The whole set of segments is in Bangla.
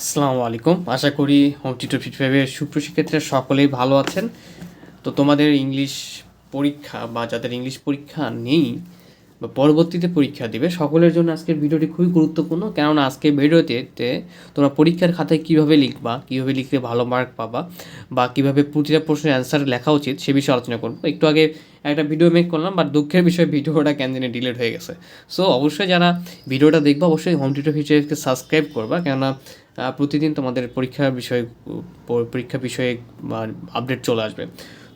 আসসালামু আলাইকুম। আশা করি হোম টিউটর ফিট ফাইভের সুপ্রশিক্ষেত্রে সকলেই ভালো আছেন। তো তোমাদের ইংলিশ পরীক্ষা বা যাদের ইংলিশ পরীক্ষা নেই বা পরবর্তীতে পরীক্ষা দেবে, সকলের জন্য আজকের ভিডিওটি খুবই গুরুত্বপূর্ণ। কেননা আজকে ভিডিওতে তোমরা পরীক্ষার খাতায় কীভাবে লিখবা, কীভাবে লিখলে ভালো মার্ক পাবা বা কীভাবে প্রতিটা প্রশ্নের অ্যান্সার লেখা উচিত সে বিষয়ে আলোচনা করব। একটু আগে একটা ভিডিও মেক করলাম বাট দুঃখের বিষয়ে ভিডিওটা কেন জানি ডিলিট হয়ে গেছে। সো অবশ্যই যারা ভিডিওটা দেখবা, অবশ্যই হোম টিউটর ফিচারকে সাবস্ক্রাইব করবা। কেননা প্রতিদিন তোমাদের পরীক্ষার বিষয়ে পরীক্ষা বিষয়ে আপডেট চলে আসবে।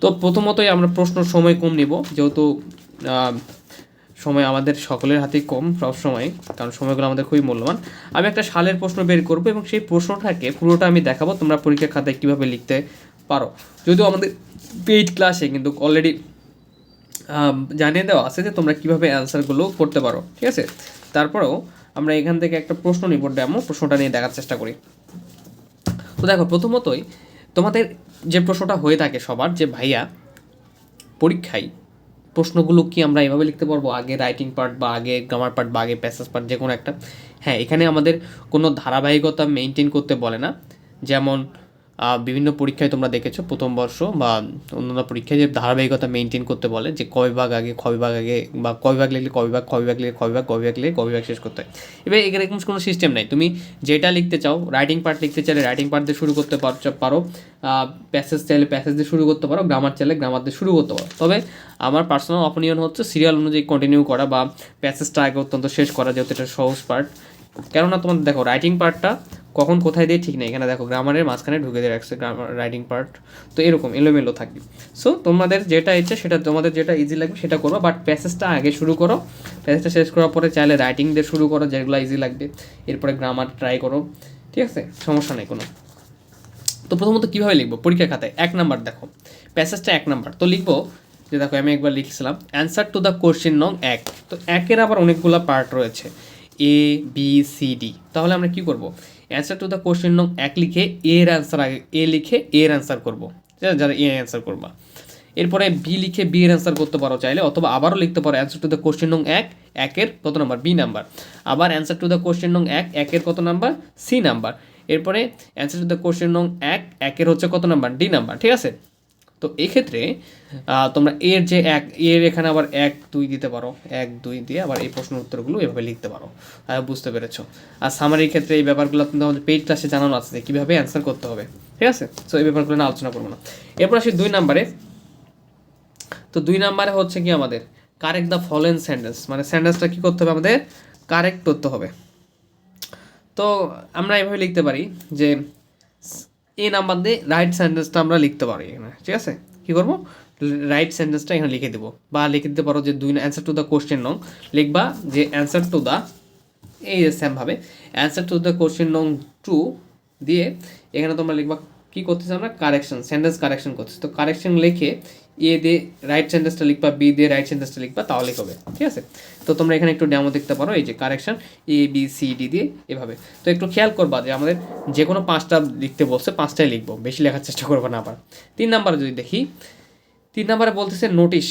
তো প্রথমতই আমরা প্রশ্ন সময় কম নিব, যেহেতু সময় আমাদের সকলের হাতেই কম সব সময় কারণ সময়গুলো আমাদের খুবই মূল্যবান। আমি একটা সালের প্রশ্ন বের করব এবং সেই প্রশ্নটাকে পুরোটা আমি দেখাবো, তোমরা পরীক্ষার খাতায় কীভাবে লিখতে পারো। যদিও আমাদের পেইড ক্লাসে কিন্তু অলরেডি জানিয়ে দেওয়া আছে যে তোমরা কীভাবে অ্যান্সারগুলো করতে পারো, ঠিক আছে? তারপরেও আমরা এখান থেকে একটা প্রশ্ন নিব ডেমো প্রশ্নটা নিয়ে দেখার চেষ্টা করি। তো দেখো, প্রথমতই তোমাদের যে প্রশ্নটা হয়ে থাকে সবার, যে ভাইয়া পরীক্ষায় প্রশ্নগুলো কি আমরা এভাবে লিখতে পারব? আগে রাইটিং পার্ট বা আগে গ্রামার পার্ট বা আগে প্যাসেজ পার্ট যে কোনো একটা। হ্যাঁ এখানে আমাদের কোনো ধারাবাহিকতা মেনটেন করতে বলে না। যেমন বিভিন্ন পরীক্ষায় তোমরা দেখেছ, প্রথম বর্ষ বা অন্যান্য পরীক্ষায় যে ধারাবাহিকতা মেনটেন করতে বলে, যে কয় ভাগ আগে খ বিভাগ আগে, বা ক বিভাগ লিখলে ক বিভাগ খ বিভাগ লিখলে খ বিভাগ ক বিভাগ লিখলে ক বিভাগ শেষ করতে হয়। এবার এরকম কোনো সিস্টেম নাই। তুমি যেটা লিখতে চাও রাইটিং পার্ট লিখতে চাইলে রাইটিং পার্ট দিয়ে শুরু করতে পারো প্যাসেজ চাইলে প্যাসেজ দিয়ে শুরু করতে পারো গ্রামার চাইলে গ্রামার দিয়ে শুরু করতে পারো। তবে আমার পার্সোনাল অপিনিয়ন হচ্ছে সিরিয়াল অনুযায়ী কন্টিনিউ করা বা প্যাসেজটা আগে অত্যন্ত শেষ করা যেহেতু এটা সহজ পার্ট কেননা তোমাদের দেখো রাইটিং পার্টটা কখন কোথায় দিয়ে ঠিক নেই। এখানে দেখো গ্রামারের মাঝখানে ঢুকে দিয়ে রাখছে গ্রামার রাইটিং পার্ট তো এরকম, এলোমেলো থাকবে সো তোমাদের যেটা ইচ্ছে সেটা, তোমাদের যেটা ইজি লাগবে সেটা করো। বাট প্যাসেজটা আগে শুরু করো। প্যাসেজটা শেষ করার পরে চাইলে রাইটিং দিয়ে শুরু করো, যেগুলো ইজি লাগবে। এরপরে গ্রামার ট্রাই করো। ঠিক আছে? সমস্যা নেই কোনো। তো প্রথমত কীভাবে লিখব? পরীক্ষা খাতায়। এক নাম্বার দেখো। প্যাসেজটা এক নাম্বার। তো লিখব যে দেখো, আমি একবার লিখছিলাম। অ্যান্সার টু দ্য কোশ্চেন নং এক। তো একের আবার অনেকগুলো পার্ট রয়েছে। এ বি সি ডি তাহলে আমরা কি করব? অ্যান্সার টু দ্য কোশ্চেন নং এক লিখে এর অ্যান্সার আগে, এ লিখে এর অ্যান্সার করব। যারা যারা এ অ্যান্সার করবা। এরপরে বি লিখে বি এর অ্যান্সার করতে পারো চাইলে, অথবা আবারও লিখতে পারো অ্যান্সার টু দ্য কোশ্চেন নং এক, একের কত নাম্বার বি নাম্বার আবার অ্যান্সার টু দ্য কোশ্চেন নং এক, একের কত নাম্বার সি নাম্বার এরপরে অ্যান্সার টু দ্য কোশ্চেন নং এক, একের হচ্ছে কত নাম্বার ডি নাম্বার ঠিক আছে? তো এক্ষেত্রে তোমরা এর যে এক, এর এখানে আবার এক, দুই দিতে পারো। এক, দুই দিয়ে আবার এই প্রশ্নের উত্তরগুলো এভাবে লিখতে পারো। বুঝতে পেরেছ। আর সামারির ক্ষেত্রে এই ব্যাপারগুলো কিন্তু আমাদের পেইড ক্লাসে জানানো আছে কীভাবে অ্যান্সার করতে হবে। ঠিক আছে? সো এই ব্যাপারগুলো নিয়ে আলোচনা করব না। এরপর আসি দুই নাম্বারে। তো দুই নাম্বারে হচ্ছে কি আমাদের? কারেক্ট দ্য ফলোয়েন সেন্টেন্স মানে সেন্টেন্সটা কী করতে হবে আমাদের? কারেক্ট করতে হবে। তো আমরা এভাবে লিখতে পারি যে এই নাম্বার দিয়ে রাইট সেন্টেন্সটা আমরা লিখতে পারি এখানে, ঠিক আছে? কী করব? রাইট সেন্টেন্সটা এখানে লিখে দেবো। বা লিখে দিতে পারো যে দুই অ্যান্সার টু দ্য কোশ্চেন নং লিখবা যে অ্যান্সার টু দ্য এই যে সেমভাবে অ্যান্সার টু দ্য কোশ্চেন নং টু দিয়ে এখানে তোমরা লিখবা কী করতেছো আমরা কারেকশন সেন্টেন্স কারেকশন করতেছি। তো কারেকশন লিখে এ দিয়ে রাইট সেন্টেন্সটা লিখবা বি দিয়ে রাইট সেন্টেন্সটা লিখবা তাহলে হবে। ঠিক আছে? তো তোমরা এখানে একটু ডেমো দেখতে পারো, এই যে correction A B C D দিয়ে এভাবে। তো একটু খেয়াল করবা যে আমাদের যে কোনো পাঁচটা লিখতে বলছে, পাঁচটাই লিখব, বেশি লেখার চেষ্টা করব না আবার। তিন নাম্বারে যদি দেখি, তিন নাম্বারে বলতেছে নোটিশ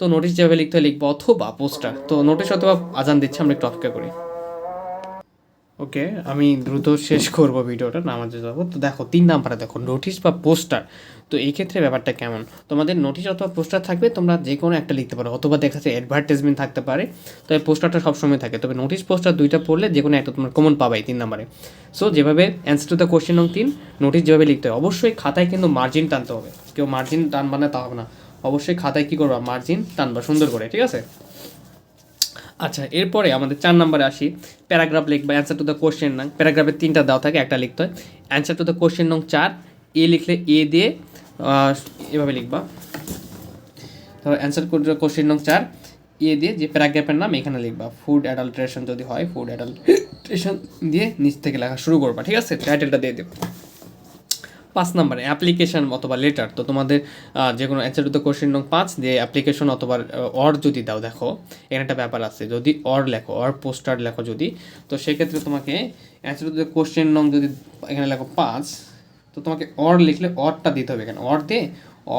তো নোটিশ যেভাবে লিখতে হয় লিখব অথবা পোস্টার তো নোটিশ অথবা আজান দিচ্ছে, আমরা একটু অপেক্ষা করি। ওকে, আমি দ্রুত শেষ করব ভিডিওটা নামাজে যাব। তো দেখো, তিন নাম্বারে দেখো নোটিশ বা পোস্টার তো এই ক্ষেত্রে ব্যাপারটা কেমন? তোমাদের নোটিশ অথবা পোস্টার থাকবে, তোমরা যে কোনো একটা লিখতে পারো, অথবা দেখা যাচ্ছে অ্যাডভার্টাইজমেন্ট থাকতে পারে তবে পোস্টারটা সবসময় থাকে। তবে নোটিশ পোস্টার দুইটা পড়লে যে কোনো একটা তোমরা কমন পাবাই তিন নাম্বারে। সো যেভাবে অ্যান্সার টু দ্য কোশ্চেন নং তিন নোটিশ যেভাবে লিখতে হয়, অবশ্যই খাতায় কিন্তু মার্জিন টানতে হবে। কেউ মার্জিন টানবা না, তা হবে না। অবশ্যই খাতায় কী করবা? মার্জিন টানবা, সুন্দর করে, ঠিক আছে? আচ্ছা এরপরে আমাদের চার নম্বরে আসি। প্যারাগ্রাফ লিখবা অ্যান্সার টু দ্য কোশ্চেন নং। প্যারাগ্রাফে তিনটা দেওয়া থাকে, একটা লিখতে হয়। অ্যান্সার টু দ্য কোশ্চেন নং চার, এ লিখলে এ দিয়ে এভাবে লিখবা। ধরো অ্যান্সার টু দ্য কোশ্চেন নং চার, এ দিয়ে যে প্যারাগ্রাফের নাম এখানে লিখবা। ফুড অ্যাডাল্ট্রেশন যদি হয় ফুড অ্যাডাল্ট্রেশন দিয়ে নিচ থেকে লেখা শুরু করবা, ঠিক আছে? টাইটেলটা দিয়ে দেবো। পাঁচ নম্বরে অ্যাপ্লিকেশন অথবা লেটার তো তোমাদের যে কোনো অ্যান্সার টু দ্য কোশ্চেন নং পাঁচ দিয়ে অ্যাপ্লিকেশন অথবা অর যদি দাও, দেখো, এখানে একটা ব্যাপার আছে, যদি অর লেখো অর পোস্টার লেখো যদি, তো সেক্ষেত্রে তোমাকে অ্যান্সার টু দ্য কোশ্চেন নং যদি এখানে লেখো পাঁচ, তো তোমাকে অর লিখলে অরটা দিতে হবে এখানে অর দিয়ে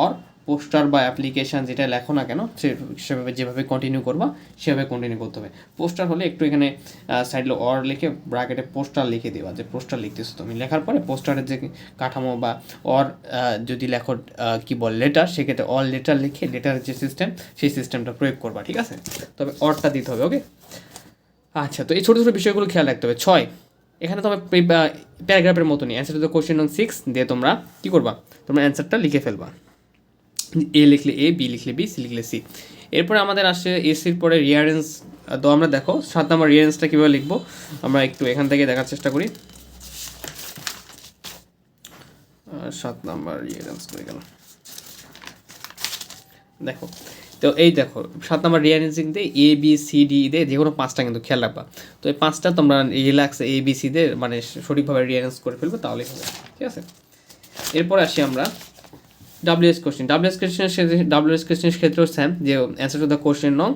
অর পোস্টার বা অ্যাপ্লিকেশান যেটা লেখো না কেন সেভাবে যেভাবে কন্টিনিউ করবা, সেভাবে কন্টিনিউ করতে হবে। পোস্টার হলে একটু এখানে সাইডে অর লিখে ব্র্যাকেটে পোস্টার লিখে দেওয়া যে পোস্টার লিখতেছো তুমি। লেখার পরে পোস্টারের যে কাঠামো বা অর যদি লেখো কি বল লেটার সেক্ষেত্রে অল লেটার লিখে লেটারের যে সিস্টেম সেই সিস্টেমটা প্রয়োগ করবা, ঠিক আছে? তবে অরটা দিতে হবে ওকে আচ্ছা তো এই ছোটো ছোটো বিষয়গুলো খেয়াল রাখতে হবে। ছয়, এখানে তোমার প্যারাগ্রাফের মতনই। অ্যান্সার টু দ্য কোশ্চেন নং সিক্স দিয়ে তোমরা কী করবা? তোমরা অ্যান্সারটা লিখে ফেলবা। এ লিখলে এ বি লিখলে বি সি লিখলে সি এরপরে আমাদের আসে এসির পরে রিয়ারেন্স তো আমরা দেখো, সাত নম্বর রিয়ারেন্সটা কীভাবে লিখব, আমরা একটু এখান থেকে দেখার চেষ্টা করি। সাত নাম্বার রিয়ারেন্স করে গেল দেখো, তো এই দেখো, সাত নম্বর রিয়ারেন্সিং দিয়ে এ বি সি ডি দিয়ে যে কোনো পাঁচটা কিন্তু খেয়াল রাখবা। তো এই পাঁচটা তোমরা রিল্যাক্স এ বি সি দিয়ে মানে সঠিকভাবে রিয়ারেন্স করে ফেলবে, তাহলেই হবে। ঠিক আছে? এরপর আসি আমরা ডাব্লিউএস কোশ্চেন ডাব্লিউএস কোশ্চেনের ডাব্লিউএস কোশ্চেনের ক্ষেত্রেও সেম যে অ্যান্সার টু দ্য কোশ্চেন নং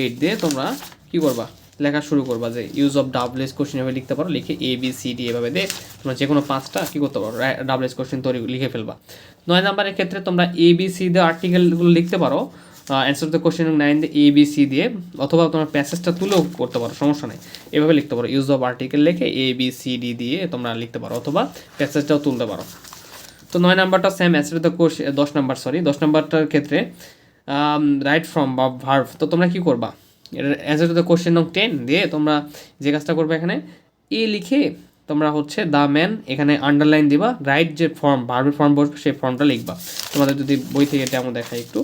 এইট দিয়ে তোমরা কী করবা? লেখা শুরু করবা যে ইউজ অফ ডাব্লিউএস কোশ্চেন এভাবে লিখতে পারো, লিখে এ বি সি ডি এভাবে দিয়ে তোমরা যে কোনো পাঁচটা কী করতে পারো ডাব্লিউএস কোশ্চেন তৈরি লিখে ফেলবা। নয় নাম্বারের ক্ষেত্রে তোমরা এ বি সি দিয়ে আর্টিকেলগুলো লিখতে পারো অ্যান্সার দ্য কোশ্চেন নাইন দিয়ে এ বি সি দিয়ে, অথবা তোমার প্যাসেজটা তুলেও করতে পারো, সমস্যা নেই। এভাবে লিখতে পারো। ইউজ অফ আর্টিকেল লিখে এ বি সি ডি দিয়ে তোমরা লিখতে পারো, অথবা প্যাসেজটাও তুলতে পারো। তো নয় নাম্বারটা সেম অ্যান্সার দ্য কোশ্চেন দশ নাম্বার সরি দশ নাম্বারটার ক্ষেত্রে রাইট ফ্রম বা ভার্ভ তো তোমরা কী করবা? অ্যান্সার টু দ্য কোশ্চেন নং টেন দিয়ে তোমরা যে কাজটা করবে এখানে, এ লিখে তোমরা হচ্ছে দ্য ম্যান এখানে আন্ডারলাইন দিবা রাইট যে ফর্ম ভার্বের ফর্ম বসবে, সেই ফর্মটা লিখবা। তোমাদের যদি বই থেকে এটা আমরা দেখাই একটু।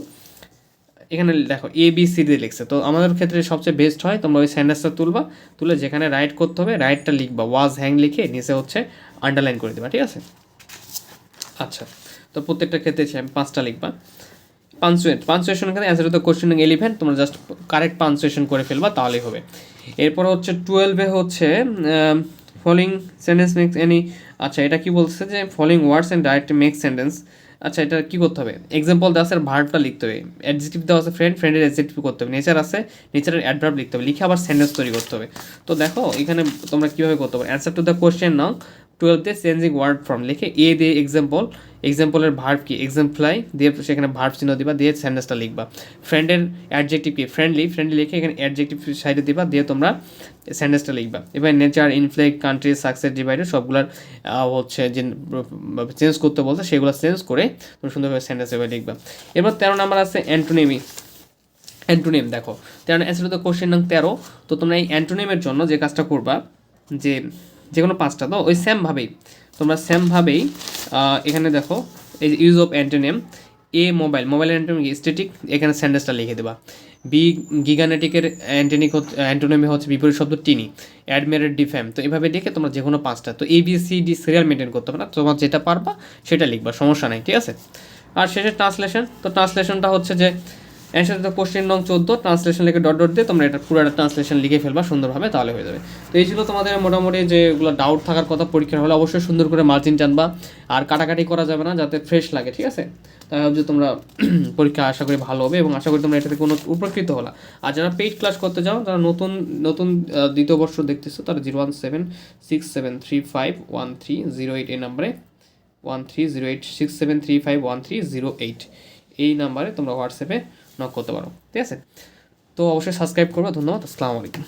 এখানে দেখো এ বি সি ডি লিখছে। তো আমাদের ক্ষেত্রে সবচেয়ে বেস্ট হয়, তোমরা ওই সেন্টেন্সটা তুলবা, তুলে যেখানে রাইট করতে হবে রাইটটা লিখবা। ওয়াজ হ্যাং লিখে নিচে হচ্ছে আন্ডারলাইন করে দেবা, ঠিক আছে? আচ্ছা তো প্রত্যেকটা ক্ষেত্রে same, পাঁচটা লিখবা। পাঞ্চুয়েট পাঞ্চুয়েশন এখানে অ্যান্সার তো কোশ্চেন এলিভেন তোমরা জাস্ট কারেক্ট পাঞ্চুয়েশন করে ফেলবা তাহলেই হবে। এরপর হচ্ছে টুয়েলভে হচ্ছে ফলোইং সেন্টেন্স মেক্স এনি আচ্ছা এটা কি বলছে যে following words and direct make sentence আচ্ছা এটা কী করতে হবে? এক্সাম্পল দেওয়া আছে ভার্বটা লিখতে হবে। অ্যাডজেক্টিভ দেওয়া আছে ফ্রেন্ড ফ্রেন্ডের অ্যাডজেক্টিভ করতে হবে। নেচার আছে নেচারের অ্যাডভার্ব লিখতে হবে। লিখে আবার সেন্টেন্স তৈরি করতে হবে। তো দেখো এখানে তোমরা কীভাবে করতে পারো? Answer to the question now টুয়েলভতে changing word form লিখে এ দিয়ে এক্সাম্পল এক্সাম্পলের ভার্ব কি? এক্সাম্পলাই দিয়ে সেখানে ভার্ভ চিহ্ন দিবা, দিয়ে সেন্টেন্সটা লিখবা। ফ্রেন্ডের অ্যাডজেক্টিভ কি? ফ্রেন্ডলি ফ্রেন্ডলি লিখে এখানে অ্যাডজেক্টিভ সাইডে দিবা, দিয়ে তোমরা সেন্টেন্সটা লিখবা। এবার nature inflect country success divided সবগুলার হচ্ছে যে চেঞ্জ করতে বলছে, সেগুলো চেঞ্জ করে তুমি সুন্দরভাবে সেন্টেন্স এভাবে লিখবা। এবার তেরো নাম্বার আছে অ্যান্টোনিমি অ্যান্টোনিম দেখো। তেরো অ্যান্সার তো কোশ্চেন নং তেরো। তো তোমরা এই অ্যান্টোনিমের জন্য যে কাজটা করবা, যে যে কোনো পাঁচটা, তো ওই সেমভাবেই তোমরা সেমভাবেই এখানে দেখো, এই যে use of antonym a mobile mobile antonym static এখানে সেন্টেন্সটা লিখে দেবা। বি গিগানেটিকের অ্যান্টেনিক অ্যান্টোনিমি হচ্ছে বিপরীত শব্দ টিনি অ্যাডমিরের ডিফ্যাম তো এভাবে লিখে তোমরা যে কোনো পাঁচটা, তো A B C D serial maintain করতে হবে না তোমার যেটা পারবা, সেটা লিখবা, সমস্যা নাই, ঠিক আছে? আর শেষে ট্রান্সলেশন তো ট্রান্সলেশনটা হচ্ছে যে অ্যান্সার দ্য কোশ্চেন নং চোদ্দ ট্রান্সলেশন লিখে ডট ডট দিয়ে তোমরা এটা পুরো একটা ট্রান্সলেশন লিখে ফেলবা, সুন্দরভাবে তাহলে হয়ে যাবে। তো এই ছিল তোমাদের মোটামুটি যেগুলো ডাউট থাকার কথা পরীক্ষার হলে অবশ্যই সুন্দর করে মার্জিন টানবা, আর কাটাকাটি করা যাবে না, যাতে ফ্রেশ লাগে, ঠিক আছে? তাই ভাবছি তোমরা পরীক্ষা আশা করি ভালো হবে এবং আশা করি তোমরা এটা থেকে কোনো উপকৃত হলা। আর যারা পেইড ক্লাস করতে চাও যারা নতুন নতুন দ্বিতীয় বর্ষ দেখতেছো, তারা zero one seven, six seven, three five, one three, zero eight এই নাম্বারে, one three zero eight, six seven, three five, one three zero eight. এই নাম্বারে তোমরা হোয়াটসঅ্যাপে নক করতে পারো। ঠিক আছে? তো অবশ্যই সাবস্ক্রাইব করবে। ধন্যবাদ। আসসালামু আলাইকুম।